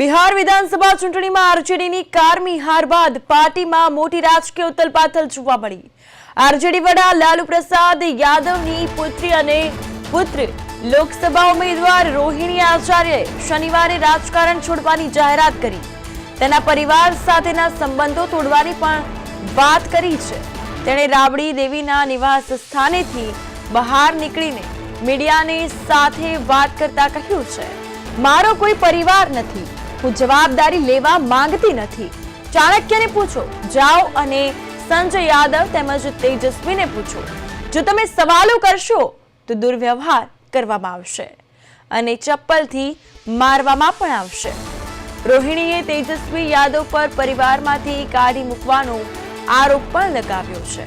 બિહાર વિધાનસભા ચૂંટણીમાં આરજેડીની કારમી હાર બાદ પાર્ટીમાં મોટી રાજકીય ઉથલપાથલ જોવા મળી. આરજેડી વડા લાલુ પ્રસાદ યાદવની પુત્રી અને પુત્ર લોકસભા ઉમેદવાર રોહિણી આચાર્યએ શનિવારે રાજકારણ છોડવાની જાહેરાત કરી. તેના પરિવાર સાથેના સંબંધો તોડવાની પણ વાત કરી છે. તેણે રાબડી દેવીના નિવાસ સ્થાનેથી બહાર નીકળીને મીડિયાની સાથે વાત કરતા કહ્યું છે. મારો કોઈ પરિવાર નથી. હું જવાબદારી લેવા માંગતી નથી. ચાણક્યને પૂછો. જાઓ અને સંજય યાદવ તેમજ તેજસ્વીને પૂછો. જો તમે સવાલો કરશો, તો દુર્વ્યવહાર કરવામાં આવશે અને ચપ્પલથી મારવામાં પણ આવશે. રોહિણીએ તેજસ્વી યાદવ પર પરિવારમાંથી કાઢી મૂકવાનો આરોપ પણ લગાવ્યો છે.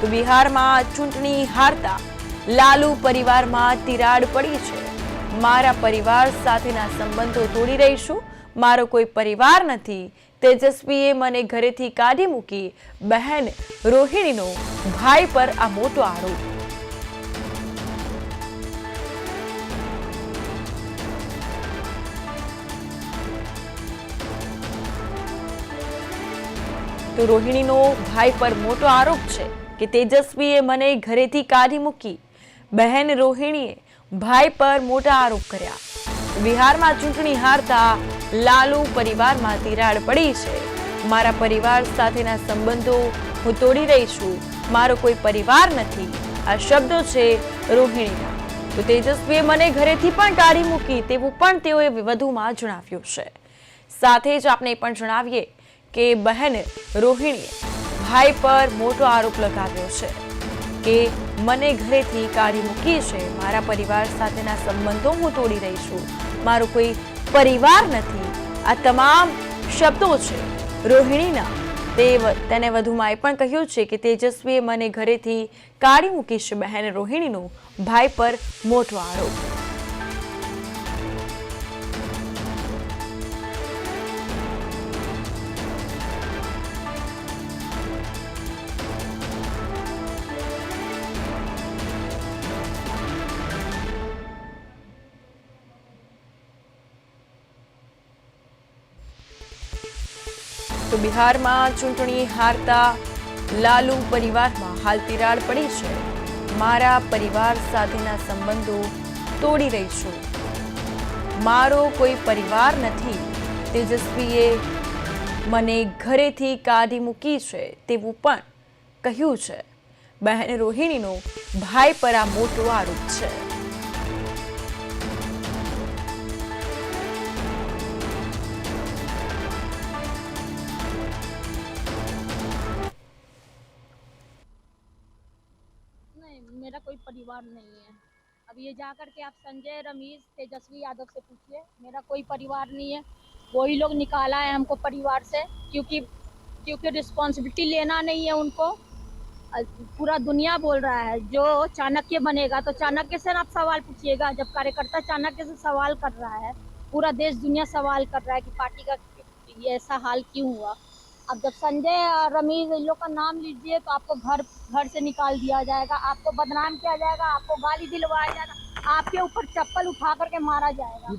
તો બિહારમાં ચૂંટણી હારતા લાલુ પરિવારમાં તિરાડ પડી છે. મારા પરિવાર સાથેના સંબંધો તોડી રહીશું મારો કોઈ પરિવાર નથી. તેજસ્વીએ મને ઘરેથી કાઢી મૂકી બહેન રોહિણીનો ભાઈ પર આ મોટો આરોપ. તો રોહિણીનો ભાઈ પર મોટો આરોપ છે કે તેજસ્વીએ મને ઘરેથી કાઢી મૂકી બહેન રોહિણીએ ભાઈ પર મોટા આરોપ કર્યા. બિહારમાં ચૂંટણી હારતા લાલુ પરિવારમાં તિરાડ પડી છે. મારા પરિવાર સાથેના સંબંધો હું તોડી રહી છું. મારો કોઈ પરિવાર નથી. આ શબ્દો છે રોહિણીના. તો તેજસ્વીએ મને ઘરેથી પણ કાઢી મૂકી તેવું પણ તેઓએ વધુમાં જણાવ્યું છે. સાથે જ આપણે પણ જણાવીએ કે બહેન રોહિણીએ ભાઈ પર મોટો આરોપ લગાવ્યો છે કે મને ઘરેથી કાઢી મૂકી છે. મારા પરિવાર સાથેના સંબંધો હું તોડી રહી છું. મારો કોઈ પરિવાર નથી. આ તમામ શબ્દો છે. રોહિણીના. તે તેને વધુમાં એ પણ કહ્યું છે કે તેજસ્વીએ મને ઘરેથી કાઢી મૂકી છે બહેન રોહિણીનો ભાઈ પર મોટો આરોપ. તો બિહારમાં ચૂંટણી હારતા લાલુ પરિવારમાં હાલ તિરાડ પડી છે. મારા પરિવાર સાથેના સંબંધો તોડી રહી છું. મારો કોઈ પરિવાર નથી. તેજસ્વીએ મને ઘરેથી કાઢી મૂકી છે તેવું પણ કહ્યું છે. બહેન રોહિણીનો ભાઈ પર આ મોટો આરોપ છે. परिवार नहीं है। अब ये जाकर के आप संजय, रमेश, तेजस्वी यादव से पूछिए। मेरा कोई परिवार नहीं है। वही लोग निकाला है हमको परिवार से, क्योंकि क्योंकि रिस्पॉन्सिबिलिटी लेना नहीं है उनको। पूरा दुनिया बोल रहा है, जो चाणक्य बनेगा तो चाणक्य से आप सवाल पूछिएगा। जब कार्यकर्ता चाणक्य से सवाल कर रहा है, पूरा देश दुनिया सवाल कर रहा है कि पार्टी का ये ऐसा हाल क्यों हुआ? अब जब संजय और रमीज इन लोग का नाम लीजिए तो आपको घर घर से निकाल दिया जाएगा। आपको बदनाम किया जाएगा, आपको गाली दिलवाया जाएगा, आपके ऊपर चप्पल उठा करके मारा जाएगा।